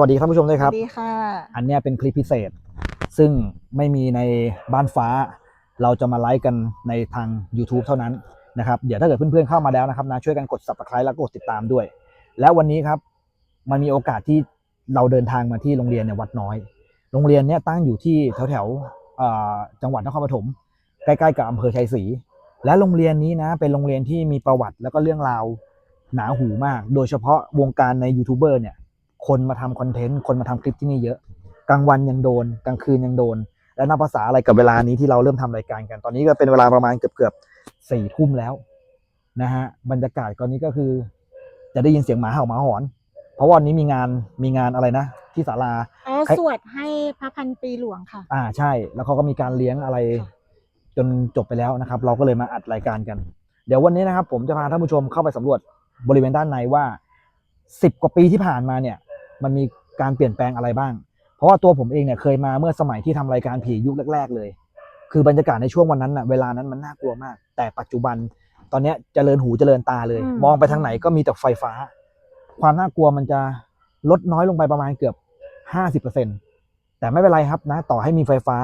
สวัสดีท่านผู้ชมด้วยสครัวับสดีค่ะ อันเนี้ยเป็นคลิปพิเศษ ซึ่งไม่มีในบ้านฟ้า เราจะมาไลฟ์กันในทาง YouTube เท่านั้นนะครับ เดี๋ยวถ้าเกิดเพื่อนๆเข้ามาแล้วนะครับนะช่วยกันกด subscribe แล้วก็กดติดตามด้วย แล้ววันนี้ครับมันมีโอกาสที่เราเดินทางมาที่โรงเรียนเนี่ยวัดน้อย โรงเรียนเนี่ยตั้งอยู่ที่แถวๆเอ่อจังหวัดนครปฐมใกล้ๆกับอำเภอชัยศรีและโรงเรียนนี้นะเป็นโรงเรียนที่มีประวัติแล้วก็เรื่องราวหนาหูมาก โดยเฉพาะวงการในยูทูบเบอร์เนี่ย คนมาทำคอนเทนต์คนมาทำคลิปที่นี่เยอะ กลางวันยังโดน กลางคืนยังโดน แล้วนับภาษาอะไรกับเวลานี้ที่เราเริ่มทำรายการกัน ตอนนี้ก็เป็นเวลาประมาณเกือบเกือบสี่ทุ่มแล้วนะฮะบรรยากาศตอนนี้ก็คือ จะได้ยินเสียงหมาเห่าหมาหอน เพราะว่าวันนี้มีงานมีงานอะไรนะ ที่ศาลา อ๋อใคร สวดให้พระพันปีหลวงค่ะ อ่าใช่ แล้วเขาก็มีการเลี้ยงอะไรจนจบไปแล้วนะครับ เราก็เลยมาอัดรายการกัน เดี๋ยววันนี้นะครับ ผมจะพาท่านผู้ชมเข้าไปสำรวจบริเวณด้านในว่าสิบกว่าปีที่ผ่านมาเนี่ย มันมีการเปลี่ยนแปลงอะไรบ้าง เพราะว่าตัวผมเองเนี่ยเคยมาเมื่อสมัยที่ทำรายการผียุคแรก ๆ เลย คือบรรยากาศในช่วงวันนั้นน่ะเวลานั้นมันน่ากลัวมาก แต่ปัจจุบันตอนเนี้ยเจริญหูเจริญตาเลยอืมมองไปทางไหนก็มีแต่ไฟฟ้า ความน่ากลัวมันจะลดน้อยลงไปประมาณเกือบห้าสิบเปอร์เซ็นแต่ไม่เป็นไรครับนะ ต่อให้มีไฟฟ้า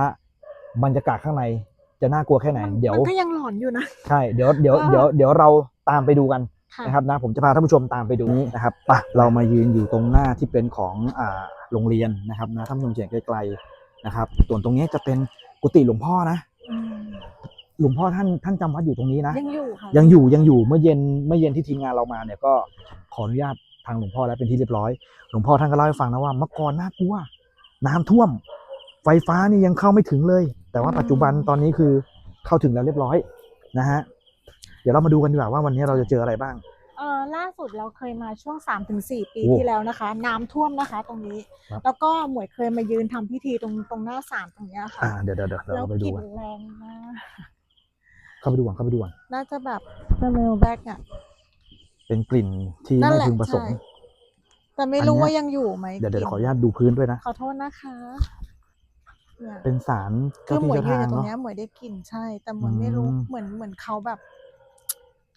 บรรยากาศข้างในจะน่ากลัวแค่ไหนมันเดี๋ยวมันก็ยังหลอนอยู่นะ ใช่ เดี๋ยวเดี๋ยวอ่าเดี๋ยวเดี๋ยวเราตามไปดูกันค่ะ นะครับนะผมจะพาท่านผู้ชมตามไปดูนี้นะครับปะเรามายืนอยู่ตรงหน้าที่เป็นของอ่าโรงเรียนนะครับนะท่านผู้ชมเสียงไกลๆนะครับส่วนตรงนี้จะเป็นกุฏิหลวงพ่อนะอืมหลวงพ่อท่านท่านจำวัดอยู่ตรงนี้นะยังอยู่ค่ะยังอยู่ยังอยู่เมื่อเย็นเมื่อเย็นที่ทีมงานเรามาเนี่ยก็ขออนุญาตทางหลวงพ่อแล้วเป็นที่เรียบร้อย หลวงพ่อท่านก็เล่าให้ฟังนะว่าเมื่อก่อนน่ากลัวน้ำท่วม ไฟฟ้านี่ยังเข้าไม่ถึงเลย แต่ว่าปัจจุบันตอนนี้คือเข้าถึงแล้วเรียบร้อยนะฮะเดี๋ยวเรามาดูกันดีกว่าว่าวันนี้เราจะเจออะไรบ้างเออล่าสุดเราเคยมาช่วง3าถึงสปีโอ้ที่แล้วนะคะ น้ำท่วมนะคะตรงนี้ ครับ แล้วก็หมวยเคยมายืนทำพิธีตรงตรงหน้าศาลตรงเนี้ยค่ะอ่าเดี๋ยวเดี๋ยวเดี๋ยวแล้วเราไปกดูลิ่นกันแรงมากเข้าไปดูก่อนเข้าไปดูก่อนน่าจะแบบสเมลแบ็กอะเป็นกลิ่นที่นั่นไม่แหละพึงประสงค์ใช่แต่ไม่รู้อันเนี้ย ว่ายังอยู่ไหมเดี๋ยวเดี๋ยวกลิ่ขออนุญาตดูพื้นด้วยนะ ขอโทษนะคะเนี่ยเป็นสารคืเจ้าอหมที่วยเจ้ายืนอทางยู่ตรงเนาะ เนี้ยหมวยได้กลิ่นใช่ แต่หมวยไม่รู้อืม เหมือนเหมือนเขาแบบ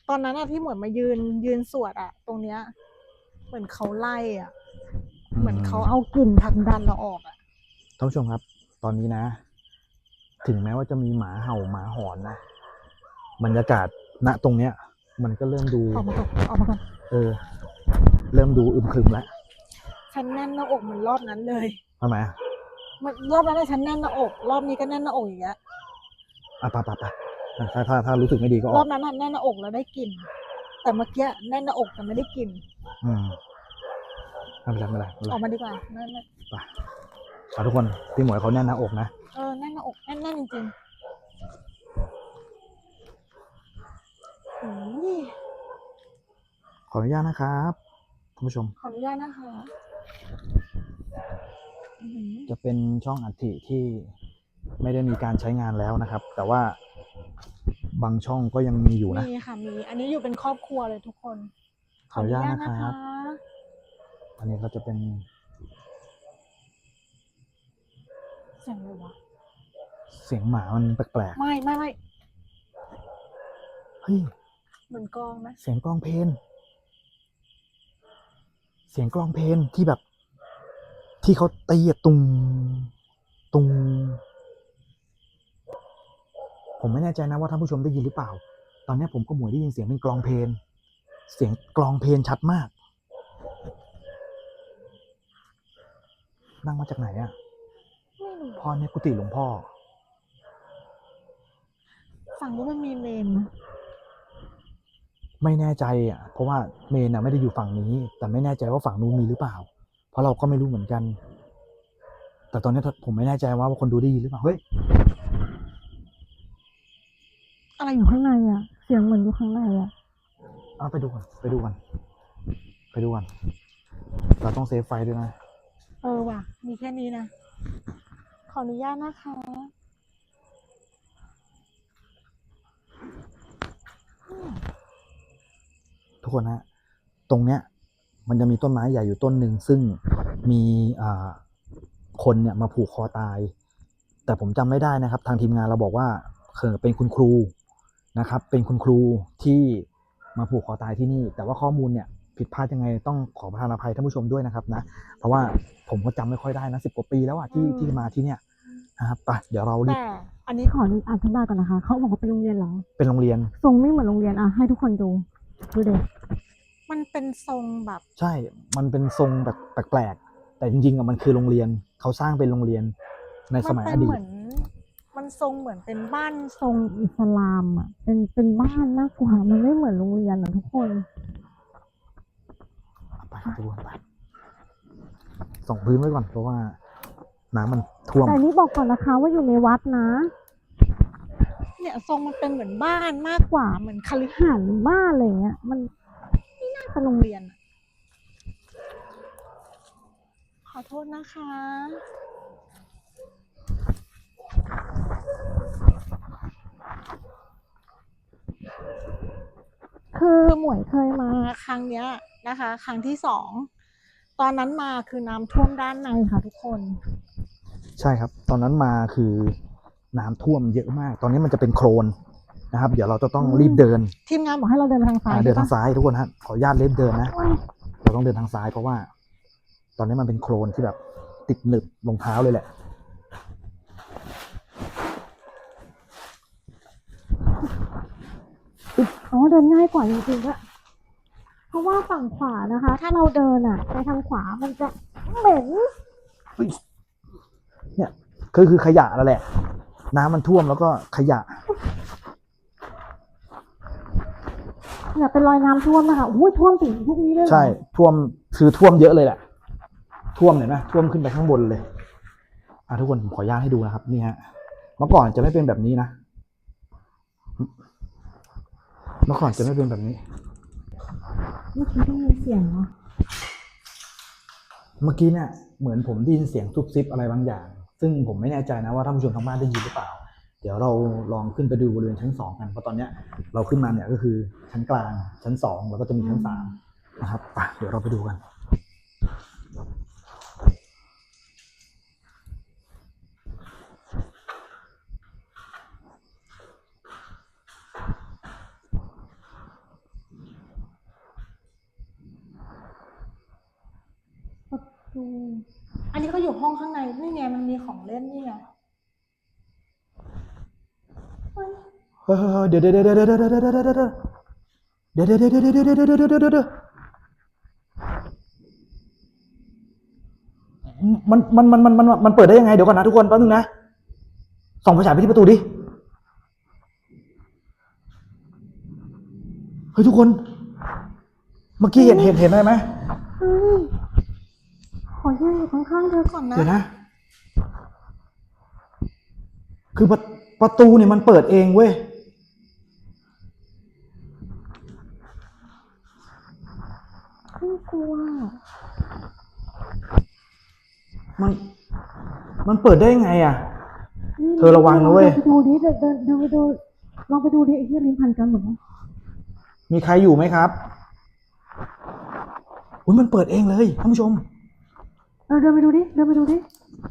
ตอนนั้นอะที่หมวยมายืนยืนสวดอะตรงเนี้ย เหมือนเขาไล่อะเหมือนเขาเอากลิ่นผลักดันเราออกอะท่านผู้ชมครับ ตอนนี้นะ ถึงแม้ว่าจะมีหมาเห่าหมาหอนนะบรรยากาศณตรงเนี้ย มันก็เริ่มดูออกมาก่อนออกมาก่อนเออ เริ่มดูอึมครึมแล้วฉันแน่นหน้าอกเหมือนรอบนั้นเลยทำไมอะมันรอบนั้นอะฉันแน่นหน้าอก รอบนี้ก็แน่นหน้าอกอย่างเงี้ยอะไปไปไป ถ้าถ้าถ้ารู้สึกไม่ดีก็อรออกบนั้นอะแน่นหน้าอกแล้วได้กลิ่นแต่เมื่อกี้แน่นหน้าอกแต่ไม่ได้กลิ่นอืมไม่เป็นไรไม่เป็นไรไม่เป็นอไรอกมาดีกว่านั่นไปเอาทุกคนพี่หมวยเขาแน่นหน้าอกนะ เออแน่นหน้าอกแน่นแน่นจริงๆโอ้ยขออนุญาตนะครับท่านผู้ชม ขออนุญาตนะคะอื้อหือจะเป็นช่องอัฐิที่ไม่ได้มีการใช้งานแล้วนะครับ แต่ว่า บางช่องก็ยังมีอยู่นะ มีค่ะมีอันนี้อยู่เป็นครอบครัวเลยทุกคนขออนุญาตนะครับ อันนี้ก็จะเป็นเสียงอะไรวะเสียงหมามันแปลกไม่ไม่ไม่ๆเฮ้ยเหมือนกลองไหมเสียงกลองเพลงเสียงกลองเพลงที่แบบ ที่เขาตีอะตุงตุง ผมไม่แน่ใจนะว่าท่านผู้ชมได้ยินหรือเปล่า ตอนนี้ผมก็หมวยได้ยินเสียงเป็นกลองเพลง เสียงกลองเพลงชัดมาก นั่งมาจากไหนอะไม่รู้พ่อเนี่ยกุฏิหลวงพ่อ ฝั่งนู้นมันมีเมนไม่แน่ใจอะ เพราะว่าเมนอะไม่ได้อยู่ฝั่งนี้ แต่ไม่แน่ใจว่าฝั่งนู้นมีหรือเปล่า เพราะเราก็ไม่รู้เหมือนกัน แต่ตอนนี้ผมไม่แน่ใจว่าคนดูได้ยินหรือเปล่า เฮ้ย อะไรอยู่ข้างในอะ เสียงเหมือนอยู่ข้างในอะเอาไปดูกันไปดูกันไปดูกันเราต้องเซฟไฟด้วยนะ เออว่ะ มีแค่นี้นะ ขออนุญาตนะคะ ทุกคนฮะตรงเนี้ย มันจะมีต้นไม้ใหญ่อยู่ต้นหนึ่งซึ่งมีอ่าคนเนี่ยมาผูกคอตาย แต่ผมจำไม่ได้นะครับ ทางทีมงานเราบอกว่าเคยเป็นคุณครู นะครับ เป็นคุณครูที่มาผูกคอตายที่นี่ แต่ว่าข้อมูลเนี่ยผิดพลาดยังไงต้องขอประทานอภัยท่านผู้ชมด้วยนะครับนะ เพราะว่าผมก็จำไม่ค่อยได้นะสิบกว่าปีแล้วอะที่ที่มาที่เนี่ยนะครับไปเดี๋ยวเรารีบแต่อันนี้ขออธิบายก่อนนะคะ เขาบอกว่าเป็นโรงเรียนเหรอเป็นโรงเรียน ทรงไม่เหมือนโรงเรียนอะให้ทุกคนดูดูเด็กมันเป็นทรงแบบใช่ มันเป็นทรงแบบแปลกๆแต่จริงๆอะมันคือโรงเรียนเขาสร้างเป็นโรงเรียนในสมัยเป็อนดีเหตมือน มันทรงเหมือนเป็นบ้านทรงอิสลามอะ เป็นเป็นบ้านมากกว่า มันไม่เหมือนโรงเรียนอะทุกคนไปครับทุกคนไปส่องพื้นไว้ก่อนเพราะว่าน้ำมันท่วมแต่นี่บอกก่อนนะคะว่าอยู่ในวัดนะ เนี่ยทรงมันเป็นเหมือนบ้านมากกว่า เหมือนคฤหาสน์หารหรือบ้านอะไรเงี้ย มันน่าเป็นโรงเรียนอะขอโทษนะคะ คือหมวยเคยมาครั้งเนี้ยนะคะ ครั้งที่สองตอนนั้นมาคือน้ำท่วมด้านในค่ะทุกคน ใช่ครับ ตอนนั้นมาคือน้ำท่วมเยอะมาก ตอนนี้มันจะเป็นโคลนนะครับ เดี๋ยวเราจะต้องรีบเดิน ทีมงานบอกให้เราเดินไปทางซ้ายอ่าเดินทางใช่ปะซ้ายทุกคนฮะขออนุญาตเล่นเดินนะโอ้ยเราต้องเดินทางซ้ายเพราะว่า ตอนนี้มันเป็นโคลนที่แบบติดหนึบรองเท้าเลยแหละ อ๋อ เดินง่ายกว่าจริงๆก็เพราะว่าฝั่งขวานะคะ ถ้าเราเดินอะไปทางขวามันจะเหม็นเนี่ยคือคือขยะแล้วแหละ น้ำมันท่วมแล้วก็ขยะเนี่ยเป็นรอยน้ำท่วมนะคะอุ้ยท่วมถึงพวกนี้เลยเหรอใช่ท่วมคือท่วมเยอะเลยแหละ ท่วมเห็นไหมท่วมขึ้นไปข้างบนเลย อะทุกคนผมขออนุญาตให้ดูนะครับ นี่ฮะเมื่อก่อนจะไม่เป็นแบบนี้นะเมื่อก่อนจะไม่เป็นแบบนี้ เมื่อกี้ได้ยินเสียงเหรอเมื่อกี้เนี่ยเหมือนผมได้ยินเสียงซุบซิบอะไรบางอย่าง ซึ่งผมไม่แน่ใจนะว่าท่านผู้ชมทางบ้านได้ยินหรือเปล่า เดี๋ยวเราลองขึ้นไปดูบริเวณชั้นสองกันเพราะตอนเนี้ยเราขึ้นมาเนี่ยก็คือชั้นกลางชั้นสองแล้วก็จะมีชั้นสามนะครับไปเดี๋ยวเราไปดูกัน อันนี้ก็อยู่ห้องข้างในนี่ไงมันมีของเล่นนี่ไงเฮ้ยเดี๋ยวเดี๋ยวเดี๋ยวเดี๋ยวเดี๋ยวเดี๋ยวเดี๋ยวเดี๋ยวเดี๋ยวเดี๋ยวเดี๋ยวเดี๋ยวเดี๋ยวเดี๋ยวเดี๋ยวมันมันมันมันมันมันเปิดได้ยังไงเดี๋ยวก่อนนะทุกคนแป๊บนึงนะส่องไฟฉาไปที่ประตูดิเฮ้ยทุกคน เมื่อกี้เห็นเห็นเห็นอะไรไหม อแยกอยู่ข้างๆเธอก่อนก่อนนะ เดี๋ยวนะ คือประประตูเนี่ยมันเปิดเองเว้ยไม่กลัว มันมันเปิดได้ยังไงอะ นี่เธอระวังนะเว้ย ดิไปดูดิเดินเดินเดินไปดูลองไปดูดิไอ้เหี้ยลิ้นพันกันหมดแล้วมีใครอยู่ไหมครับอุ้ยมันเปิดเองเลยท่านผู้ชม เออเดินไปดูดิ เดินไปดูดิ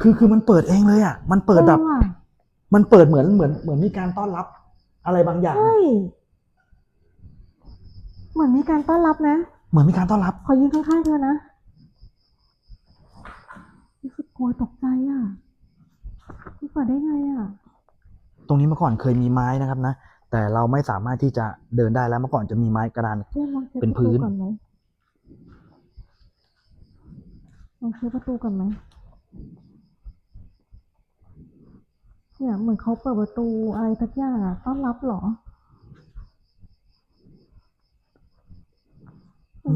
คือคือมันเปิดเองเลยอะ มันเปิดแบบ ออว่ะมันเปิดเหมือนเหมือนเหมือนมีการต้อนรับ อะไรบางอย่าง เฮ้ย เหมือนมีการต้อนรับนะ เหมือนมีการต้อนรับ ขอยืนข้างๆเธอนะรู้สึกกลัวตกใจอะมันเปิดได้ไงอะ ตรงนี้เมื่อก่อนเคยมีไม้นะครับนะ แต่เราไม่สามารถที่จะเดินได้แล้วเมื่อก่อนจะมีไม้กระดาน เจ๊ลองเช็คเป็นพื้นประตูก่อนไหม ลองเช็คประตูก่อนไหมเนี่ยเหมือนเขาเปิดประตูอะไรสักอย่างอะต้อนรับเหรอ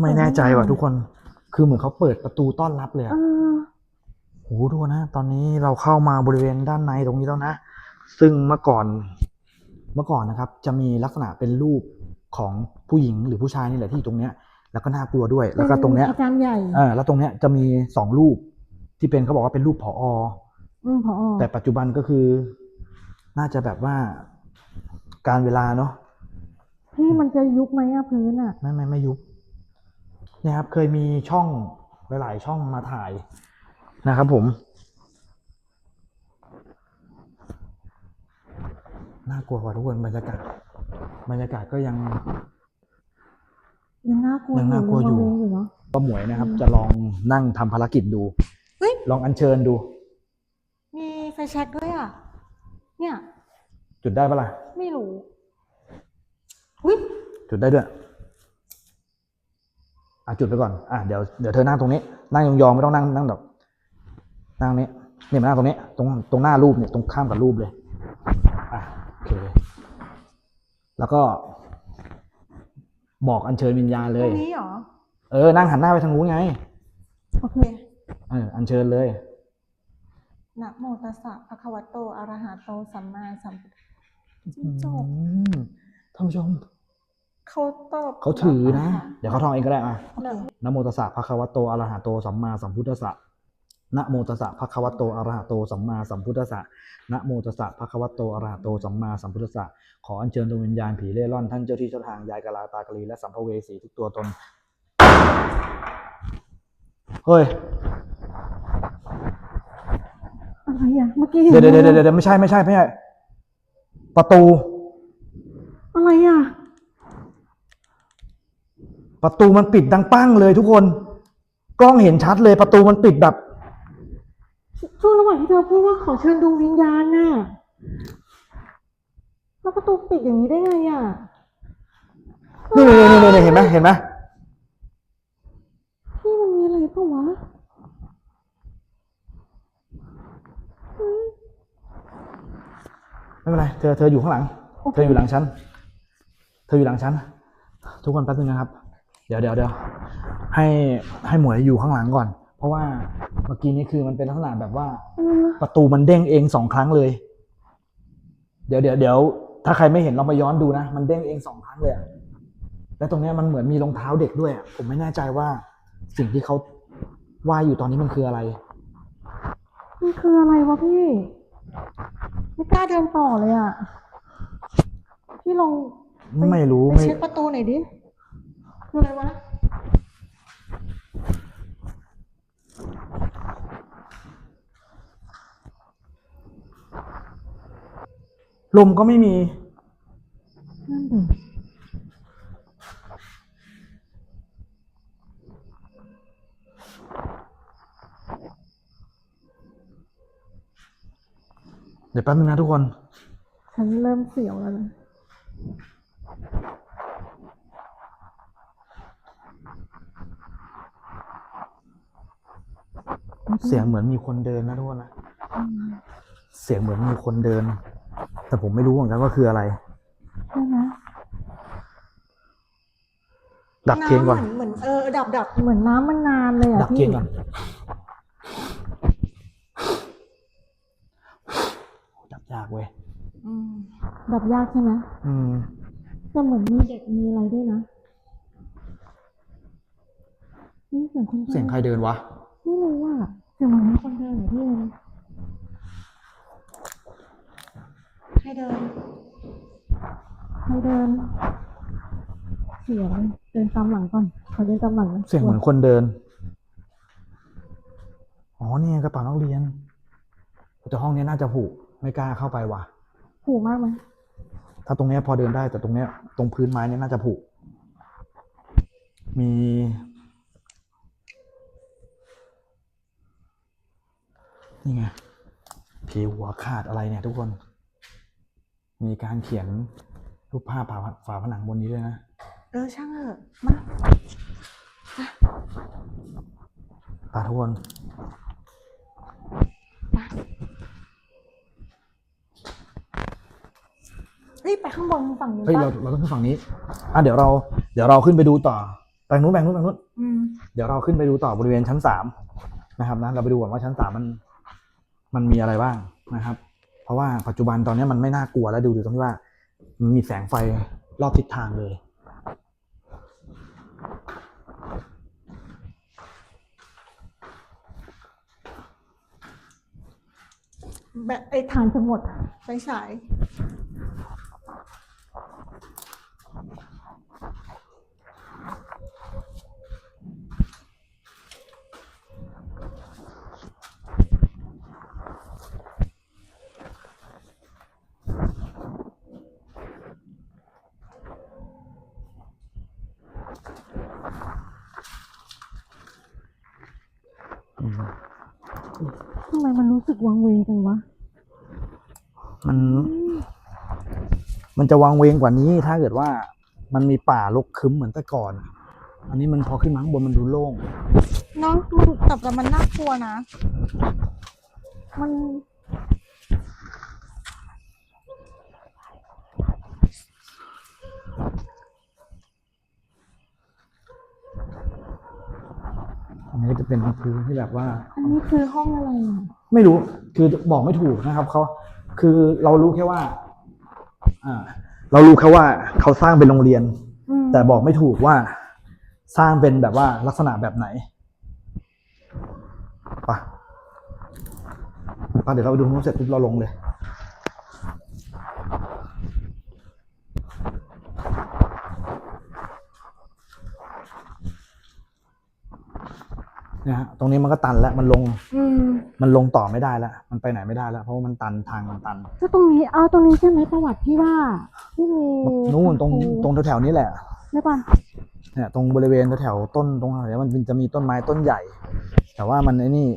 ไม่แน่ใจว่ะทุกคน คือเหมือนเขาเปิดประตูต้อนรับเลยเออะอโอ้โหทุกคนนะ ตอนนี้เราเข้ามาบริเวณด้านในตรงนี้แล้วนะ ซึ่งเมื่อก่อน เมื่อก่อนนะครับ จะมีลักษณะเป็นรูปของผู้หญิงหรือผู้ชายนี่แหละที่อยู่ตรงเนี้ย แล้วก็น่ากลัวด้วย แล้วก็ตรงเนี้ยป็อาจารย์ใหญ่เออแล้วตรงเนี้ยจะมีสองรูปที่เป็นเขาบอกว่าเป็นรูปผออืมพอแต่ปัจจุบันก็คือ น่าจะแบบว่าการเวลาเนาะพี่มันจะยุบไหมอะพื้นอะไม่ไม่ไม่ยุบเนี่ยครับ เคยมีช่องหลาย ๆ ช่องมาถ่ายนะครับผม น่ากลัวกว่าทุกคนบรรยากาศ บรรยากาศก็ยัง ยังน่ากลัวยังน่ากลัวอยู่งระเวงอยู่เนาะ ป้าหมวยนะครับ อืม จะลองนั่งทำภารกิจดู เฮ้ย ลองอัญเชิญดู มีไฟแช็กด้วยอะ เนี่ย จุดได้ปะล่ะ ไม่รู้อุ้ยจุดได้ด้วยอะจุดไปก่อน อะเดี๋ยวเดี๋ยวเธอนั่งตรงนี้ นั่งยองๆไม่ต้องนั่งนั่งแบบนั่งตรงนี้เนี่ยมานั่งตรงนี้ ตรงตรงหน้ารูปเนี่ยตรงข้ามกับรูปเลย อะโอเคแล้วก็ บอกอัญเชิญวิญญาณเลตรย งนี้เหรอ เออ นั่งหันหน้าไปทางนู้นไง โอเค เออ อัญเชิญเลย นะโมตัสสะภะคะวะโต อะระหะโต สัมมาสัมพุทธจิ้งจกอืมท่านผู้ชม เขาตอบเขาถือนะค่เดี๋ยวเขาท่องเองก็ได้อะ โอเคนะโมตัสสะภะคะวะโตอะระหะโตสัมมาสัมพุทธัสสะ นะโมตัสสะภะคะวะโตอะระหะโตสัมมาสัมพุทธัสสะนะโมตัสสะภะคะวะโตอะระหะโตสัมมาสัมพุทธัสสะขออัญเชิญดวงวิญญาณผีเร่ร่อนท่านเจ้าที่เจ้าทางยายกะลาตากะลีและสัมภเวสีทุกตัวตน เฮ้ยอะไรอะเมื่อกี้เห็นเดี๋ยวเดี๋ยวเดี๋ยวเดี๋ยวไม่ใช่ไม่ใช่ไม่ใช่ประตู อะไรอะ ประตูมันปิดดังปั้งเลยทุกคน กล้องเห็นชัดเลยประตูมันปิดแบบ ช่วงระหว่างที่เธอพูดว่าขอเชิญดวงวิญญาณน่ะแล้วประตูปิดอย่างนี้ได้ไงอะนี่นี่นี่นี่เห็นไหมเห็นไหมพี่มันมีอะไรเปล่าวะเฮ้ยไม่เป็นไร เธอ เธออยู่ข้างหลังโอเคเธออยู่หลังฉัน เธออยู่หลังฉัน ทุกคนแป๊บนึงนะครับ เดี๋ยวเดี๋ยวเดี๋ยวให้ให้หมวยอยู่ข้างหลังก่อน เพราะว่าเมื่อกี้นี้คือมันเป็นลักษณะแบบว่าอะไรวะประตูมันเด้งเองสองครั้งเลย เดี๋ยวเดี๋ยวเดี๋ยวถ้าใครไม่เห็นลองไปย้อนดูนะ มันเด้งเองสองครั้งเลยอะแล้วตรงเนี้ยมันเหมือนมีรองเท้าเด็กด้วยอะผมไม่แน่ใจว่าสิ่งที่เขาว่าอยู่ตอนนี้มันคืออะไร มันคืออะไรวะพี่ ไม่กล้าเดินต่อเลยอะ พี่ลองไม่รู้ไปไม่ เช็คประตูหน่อยดิคืออะไรวะ ลมก็ไม่มีนั่นดิเดี๋ยวแป๊บนึงนะทุกคน ฉันเริ่มเสียวแล้วนะเสียงเหมือนมีคนเดินนะทุกคนนะ เสียงเหมือนมีคนเดิน แต่ผมไม่รู้เหมือนกันว่าคืออะไร ใช่ไหมดับเทียนก่อนำเหมือนเหมือนเออดับดับเหมือนน้ำมันนานเลยอะดับพี่เทียนก่อนดับยากเว้ย อืมดับยากใช่ไหมอืม แต่เหมือนมีเด็กมีอะไรด้วยนะนี่เสียงคนดินเสียงใครเดินวะ ไม่รู้อะเสียงเหมือนมีคนเดินเหรอพี่เอ็ม ให้เดิน ใครเดิน เสียงเดินตามหลังก่อนขอเดินตามหลังนะเสียงเหมือนคนเดิน อ๋อนี่ไงกระเป๋านักเรียนแต่ห้องนี้น่าจะผุไม่กล้าเข้าไปว่ะ ผูมากไหมถ้าตรงเนี้ยพอเดินได้แต่ตรงเนี้ยตรงพื้นไม้เนี่ยน่าจะผุมี นี่ไงผีหัวขาดอะไรเนี่ยทุกคน มีการเขียนรูปภาพฝาฝาผนังบนนี้ด้วยนะ เออช่างเถอะมาตาทุกคนเฮ้ยไปข้างบนฝั่งนู้นเฮ้ยปะเราเราต้องขึ้นฝั่งนี้ อะเดี๋ยวเรา เดี๋ยวเราขึ้นไปดูต่อแบ่งนู้นแบ่งนู้นแบ่งนู้นอืมเดี๋ยวเราขึ้นไปดูต่อบริเวณชั้นสามนะครับนะ เราไปดูก่อนว่าชั้นสามมัน มันมีอะไรบ้างนะครับเพ ราะว่าปัจจุบันตอนนี้มันไม่น่ากลัวแล้วดูดูตรงที่ว่า มีแสงไฟรอบทิศทางเลย แบบไอ้ทานจะหมดไฟฉาย ทำไมมันรู้สึกวังเวงจังวะ มัน มันจะวางเวงกว่านี้ ถ้าเกิดว่ามันมีป่ารกคึ้มเหมือนแต่ก่อน อันนี้มันพอขึ้นมาข้างบนมันดูโล่ง เนาะมันแต่แต่มันน่ากลัวนะ มัน อันนี้ก็จะเป็นพื้นที่แบบว่า อันนี้คือห้องอะไรอะไม่รู้คือบอกไม่ถูกนะครับเขาคือเรารู้แค่ว่า อ่า เรารู้แค่ว่าเขาสร้างเป็นโรงเรียน อืมแต่บอกไม่ถูกว่าสร้างเป็นแบบว่าลักษณะแบบไหนไปะปะเดี๋ยวเราไปดูนู้นเสร็จปุ๊บเราลงเลย เนี่ยฮะตรงนี้มันก็ตันแล้วมันลงอืมมันลงต่อไม่ได้แล้วมันไปไหนไม่ได้แล้ว เพราะว่ามันตันทางมันตันก็ตรงนี้เอาตรงนี้ใช่ไหมประวัติที่ว่าที่มีนู่นตรงคตรงแถวๆนี้แหละใช่ป่ะเนี่ยตรงบริเวณแถวๆต้นตรงไหนมันจะมีต้นไม้ต้นใหญ่ แต่ว่ามันไอ้นี่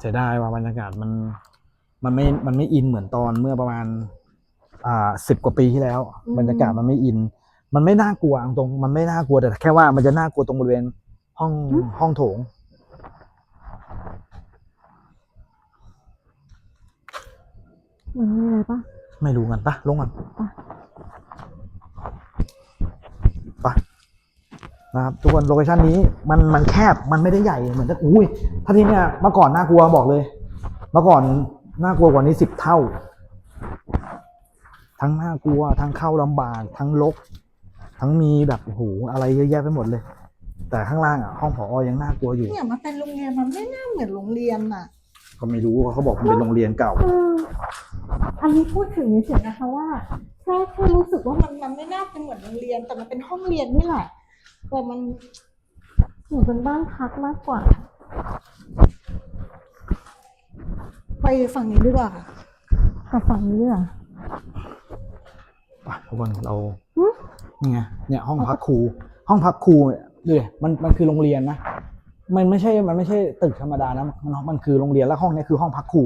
เสียดายว่าบรรยากาศมันมันไม่มันไม่อินเหมือนตอนเมื่อประมาณ อ่าสิบกว่าปีที่แล้วอืมบรรยากาศมันไม่อิน มันไม่น่ากลัวเอาตรงมันไม่น่ากลัวแต่แค่ว่ามันจะน่ากลัวตรงบริเวณห้องห้องโถงเหมือนมีอะไรปะไม่รู้กันปะลงกันไป ปะ นะครับทุกคนโลเคชันนี้มันมันแคบมันไม่ได้ใหญ่เหมือนจะอุ้ยถ้าที่เนี่ยเมื่อก่อนน่ากลัวบอกเลยเมื่อก่อนน่ากลัวกว่านี้สิบเท่า ทั้งน่ากลัวทั้งเข้าลำบากทั้งลก ทั้งมีแบบโอ้โหอะไรเยอะแยะไปหมดเลย แต่ข้างล่างอะห้องผอยังน่ากลัวอยู่เนี่ยมันเป็นโรงเรียนมันไม่น่าเหมือนโรงเรียนน่ะก็ไม่รู้เขาบอกมันเป็นโรงเรียนเก่าเอออันนี้พูดถึงเฉยๆนะคะว่าแค่แค่รู้สึกว่าว่ามันมันไม่น่าเป็นเหมือนโรงเรียน แต่มันเป็นห้องเรียนนี่แหละ แต่มันเหมือนเป็นบ้านพักมากกว่า ไปฝั่งนี้ดีกว่าค่ะกับฝั่งนี้ด้วยเหรอไปทุกคนเราหึนี่ไงเนี่ยห้องพักครู ห้องพักครูเนี่ยดูดิมันมันคือโรงเรียนนะมันไม่ใช่มันไม่ใช่ตึกธรรมดานะมันมันคือโรงเรียนแล้วห้องเนี้คือห้องพักครู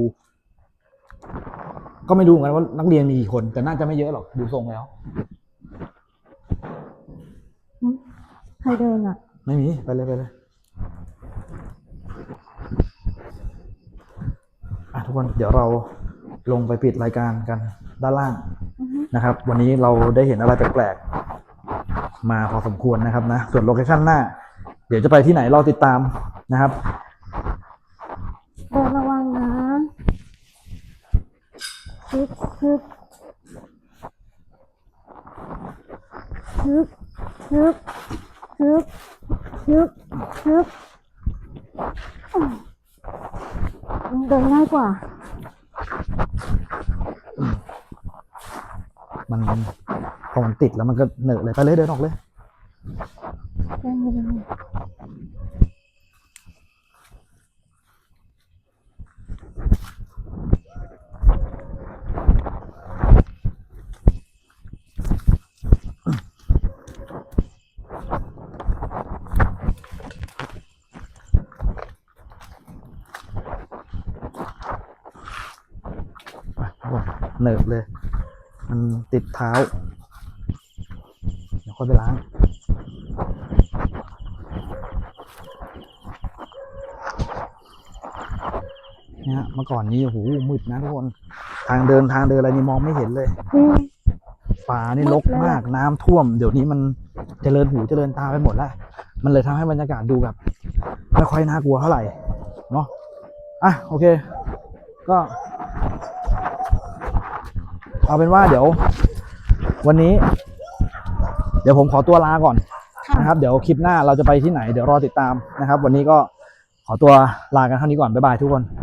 ก็ไม่รู้เหมือนกันว่านักเรียนมีกี่คน แต่น่าจะไม่เยอะหรอกดูทรงแล้ว หึ ใครเดินอะ ไม่มี ไปเลยไปเลยอะทุกคนเดี๋ยวเราลงไปปิดรายการกันด้านล่างอือฮึนะครับ วันนี้เราได้เห็นอะไรแปลกๆ มาพอสมควรนะครับนะ ส่วนโลเคชั่นหน้า เดี๋ยวจะไปที่ไหนรอติดตามนะครับ เดินระวังนะชึบชึบชึบชึบชึบชึบชึบอืมเดินง่ายกว่า มันพอมันติ ดแล้วมันก็เหนอะเลยไปเลยเดินออกเลยเดินเดินไปเหนอะเลย มันติดเท้า อยไปล้างเนี่ยฮะเมื่อก่อนนี้โอ้โหมืดนะทุกคน ทางเดินทางเดินอะไรนี่มองไม่เห็นเลยจริงป่านี่มืดรกเลยมากน้ำท่วม เดี๋ยวนี้มันเจริญหูเจริญตาไปหมดแล้ว มันเลยทำให้บรรยากาศดูแบบไม่ค่อยน่ากลัวเท่าไหร่เนาะอะโอเค ก็ เอาเป็นว่าเดี๋ยว วันนี้ เดี๋ยวผมขอตัวลาก่อนค่ะนะครับ เดี๋ยวคลิปหน้าเราจะไปที่ไหนเดี๋ยวรอติดตามนะครับ วันนี้ก็ขอตัวลากันเท่านี้ก่อนบ๊ายบายทุกคนค